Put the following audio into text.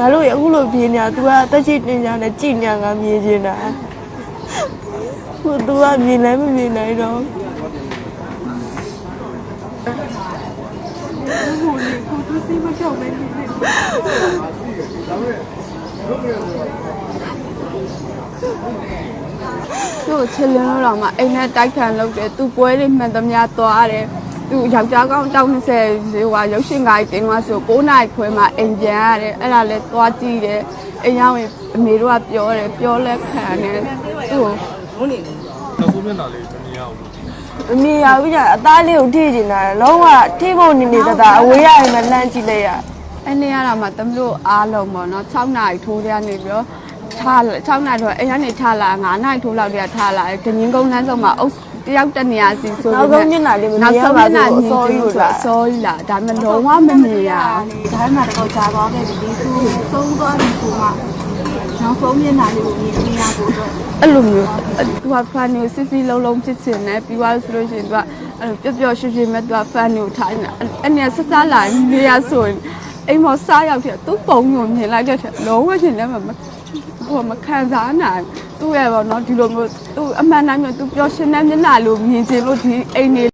ငါတို့ရအခုလိုပြေးနေတာ तू ကတက်ချစ်တင်ကြနဲ့ကြည်ညာကမြင်နေတာဟို तू ကမြင်လည်းမမြင်နိုင်တော့သူ့ကိုချစ်လင်းလို့တော့မှအိမ်နဲ့တိုက်ခံလုပ်တယ်သူပွဲတွေမှန်သမျှသွားတယ် သူယောက်ျားကောင်းတောင်း20ဟိုဟာရုပ်ရှင်ကားကြီးတင်သွားဆို9နိုင်ခွဲမှအိမ်ပြန်ရတယ်အဲ့ဒါလဲသွားကြည့်တယ်အိမ်ရောက်ရင်အမေတို့ကပြောတယ်ပြောလဲခံတယ်သူ့ကိုနောက်ဆုံးမျက်နှာလေးမမြင်ရဘူးမမြင်ရဘူးကြာအသားလေးကိုထိနေတာလုံးဝထိဖို့နေနေတတာအဝေးရရင်မလှမ်းကြည့်လိုက်ရအဲ့နေ့ရတာမှတမလို့အားလုံးပေါ့နော်6နာရီထိုးရနေပြီးတော့ထား6နာရီတော့အိမ်ကနေထားလာ9နာရီထိုးလောက်တည်းထားလာတယ်ဂငင်းကုန်းလမ်းဆောင်မှာအုပ် တယောက်တက်နေရစီဆိုနောက်ဆုံးမျက်နှာလေးမမြင်နောက်ရဆုံးပါမျက်နှာဘူးအညီစောကြီးကြီးလို့လို့လားလားအစောကြီးလားဒါမှလုံးဝမမြင်ရဒါမှမတော့ကြာသွားခဲ့ပြီသူသုံးသွားပြီကိုမှနောက်ဆုံးမျက်နှာလေးကိုမြင်နေရဖို့တော့အဲ့လိုမျိုးသူကဖန်နေစစ်စစ်လုံးလုံးဖြစ်ချင်တယ်ပြီးသွားဆိုလို့ရှိရင်သူကအဲ့လိုပျော့ပျော့ရွှင်ရွှင်မဲ့သူကဖန်နေကိုထားနေတာအဲ့နဲ့ဆက်စားလာနေရဆိုရင်အိမ်မော်စားရောက်တဲ့သူ့ပုံကိုမြင်လိုက်တဲ့လုံးဝရှင်လည်းမဟိုမခံစားနိုင် သူ့ရဲ့ပေါ့နော်ဒီလိုမျိုးသူအမှန်တမ်းမျိုးသူပျော်ရှင်တဲ့မျက်နှာလိုမြင်ချင်လို့ဒီအိမ်နေ